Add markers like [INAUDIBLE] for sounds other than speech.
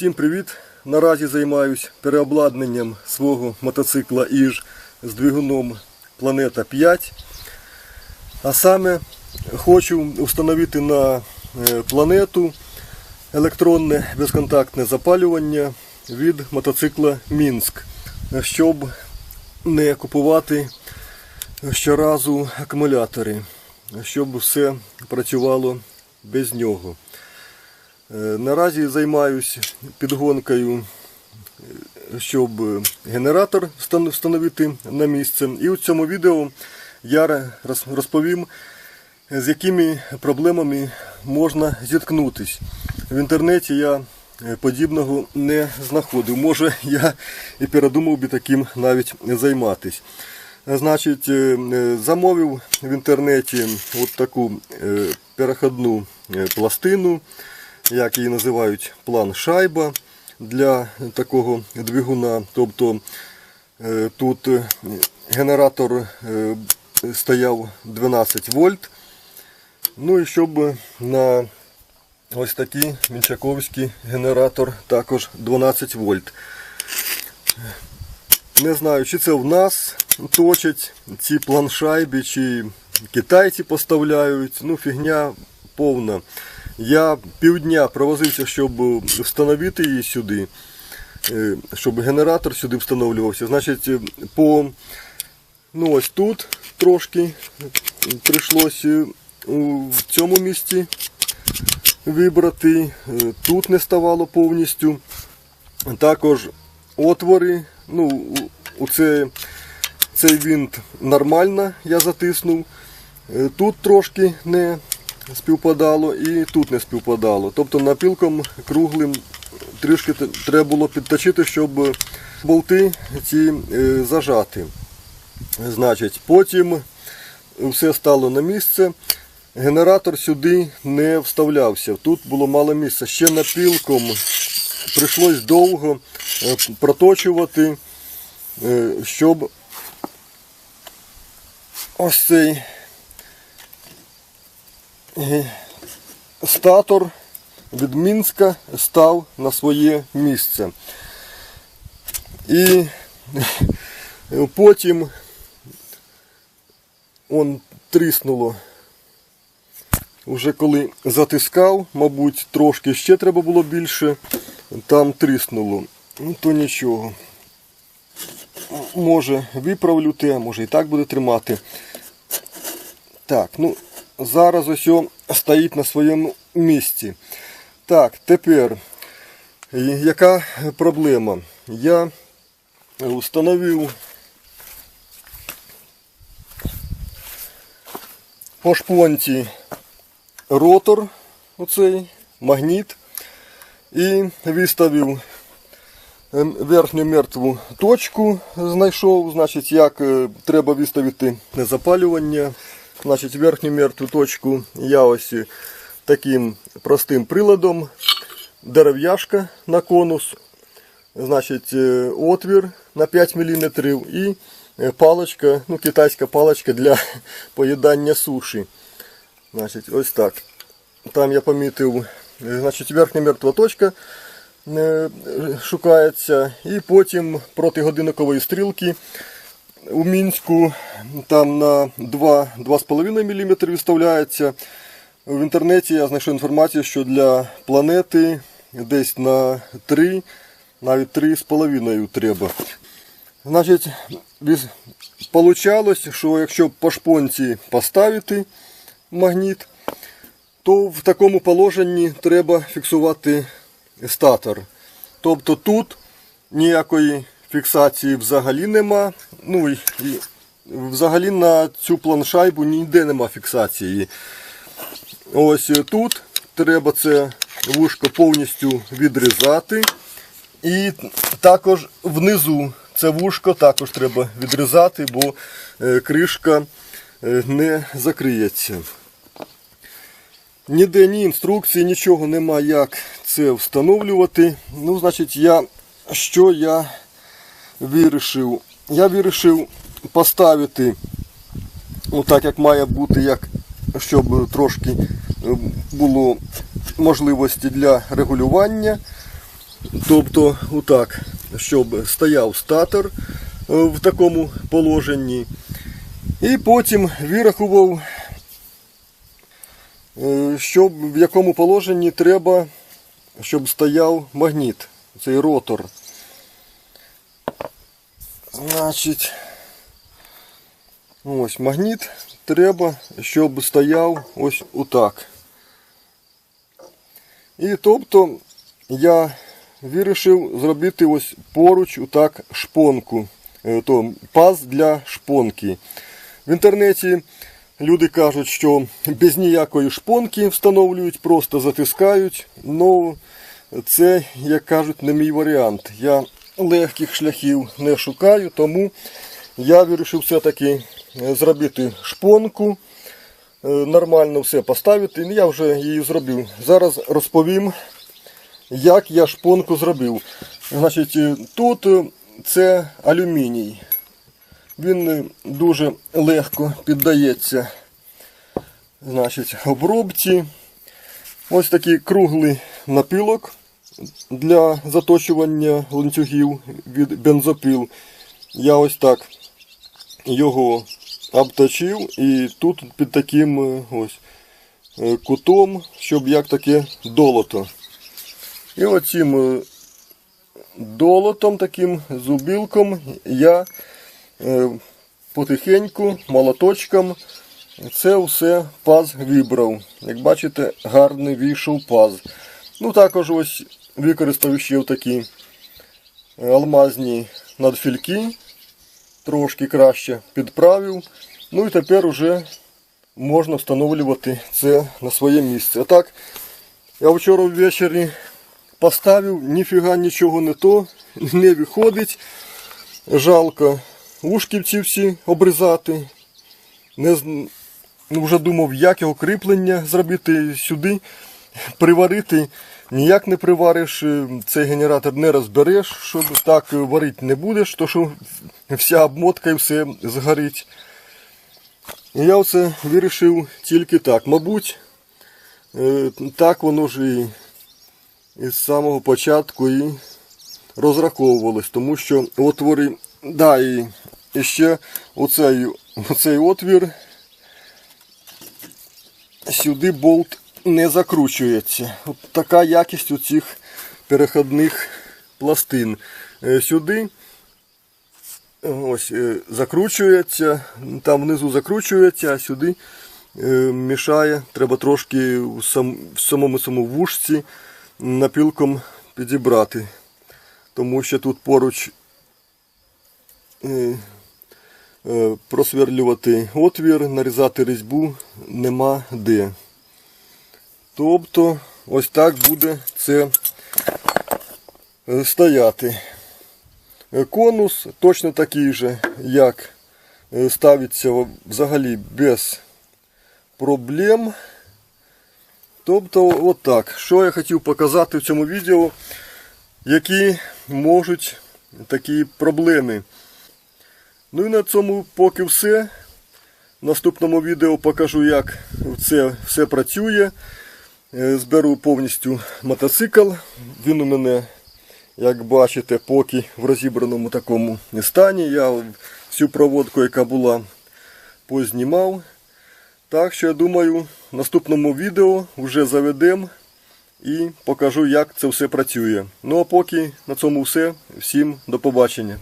Всім привіт! Наразі займаюсь переобладнанням свого мотоцикла Іж з двигуном Планета 5. А саме хочу встановити на е, планету електронне безконтактне запалювання від мотоцикла Мінськ, щоб не купувати щоразу акумулятори, щоб все працювало без нього. Е, Наразі займаюся підгонкою, щоб генератор встановити на місце. І у цьому відео я розповім, з якими проблемами можна зіткнутись. В інтернеті я е, подібного не знаходив. Може, я і передумав би таким навіть займатись. Значить, е, замовив в інтернеті от таку переходну пластину, як її називають план шайба для такого двигуна. Тобто е, тут е, генератор е, стояв 12 вольт. Ну і щоб на ось такий Мінчаковський генератор також 12 вольт. Не знаю, чи це в нас точать ці планшайби, чи китайці поставляють. Ну, фігня повна. Я півдня провозився, щоб встановити її сюди, е, щоб генератор сюди встановлювався. Значить, е, по ну ось тут трошки прийшлося в цьому місці вибрати. Е, Тут не ставало повністю. Також отвори. Ну, у цей винт нормально я затиснув. Е, Тут трошки не співпадало і тут не співпадало. Тобто напілком круглим трішки треба було підточити, щоб болти ці е, зажати. Значить, потім все стало на місце. Генератор сюди не вставлявся. Тут було мало місця. Ще напілком прийшлось довго е, проточувати, е, щоб ось цей статор від Мінська став на своє місце. І потім он тріснуло. Уже коли затискав, мабуть, трошки ще треба було більше, там тріснуло. Ну то нічого. Може виправлю те, може і так буде тримати. Так, ну зараз ось стоїть на своєму місці. Так, тепер яка проблема? Я встановив по шпонці ротор, оцей магніт, і виставив ем, верхню мертву точку, знайшов, значить, як е, треба виставити запалювання. Значить, верхню мертву точку я таким простим приладом, дерев'яшка на конус, значить, е, отвір на 5 мм і е, паличка, ну, китайська паличка для [LAUGHS] поїдання суші. Значить, ось так. Там я помітив, е, значить, верхня мертва точка шукається. І потім проти годинникової стрілки у Мінську там на 2-2,5 мм виставляється. В інтернеті я знайшов інформацію, що для планети десь на 3, навіть 3,5 треба. Значить, виходило, що якщо по шпонці поставити магніт, то в такому положенні треба фіксувати статор. Тобто тут ніякої фіксації взагалі нема. Ну і, і взагалі на цю планшайбу ніде нема фіксації. Ось тут треба це вушко повністю відрізати. І також внизу це вушко також треба відрізати, бо е, кришка е, не закриється. Ніде ні інструкції, нічого нема, як це встановлювати. Ну, значить, я що я вирішив? Я вирішив поставити, ну так як має бути, як, щоб трошки е, було можливості для регулювання. Тобто, отак, щоб стояв статор е, в такому положенні. І потім вирахував, е, щоб в якому положенні треба, щоб стояв магніт, цей ротор. Значить, ось магніт треба, щоб стояв ось отак. І тобто я вирішив зробити ось поруч отак шпонку. Е, То паз для шпонки. В інтернеті люди кажуть, що без ніякої шпонки встановлюють, просто затискають. Ну, це, як кажуть, не мій варіант. Я легких шляхів не шукаю, тому я вирішив все-таки е, зробити шпонку, е, нормально все поставити. Я вже її зробив. Зараз розповім, як я шпонку зробив. Значить, е, тут це алюміній. Він дуже легко піддається значить, обробці. Ось такий круглий напилок для заточування ланцюгів від бензопил. Я ось так його обточив і тут під таким е, ось е, кутом, щоб як таке долото. І оцим е, долотом, таким зубилком я потихеньку, молоточком це все паз вибрав. Як бачите, гарний вийшов паз. Ну також ось використав ще такі алмазні надфільки, трошки краще підправив. Ну і тепер вже можна встановлювати це на своє місце. А так, я вчора ввечері поставив, ніфіга нічого не то, не виходить. Жалко ушківці всі обрізати. Не, ну, вже думав, як його кріплення зробити сюди, приварити. Ніяк не привариш, е, цей генератор не розбереш, щоб так варити не будеш, то що вся обмотка і все згорить. І я оце вирішив тільки так. Мабуть, е, так воно ж і із самого початку і розраховувалось, тому що отвори, да, і, і ще оцей, оцей отвір сюди болт не закручується. От така якість у цих переходних пластин. Е, Сюди ось е, закручується, там внизу закручується, а сюди е, мішає. Треба трошки в, самому самому вушці напілком підібрати. Тому що тут поруч просверлювати отвір, нарізати різьбу нема де. Тобто ось так буде це е, стояти. Конус точно такий же, як е, ставиться взагалі без проблем. Тобто, отак. Що я хотів показати в цьому відео, які можуть такі проблеми. Ну і на цьому поки все. В наступному відео покажу, як це все працює. Е, Зберу повністю мотоцикл. Він у мене, як бачите, поки в розібраному такому стані. Я всю проводку, яка була, познімав. Так що я думаю, в наступному відео вже заведемо і покажу, як це все працює. Ну а поки на цьому все. Всім до побачення.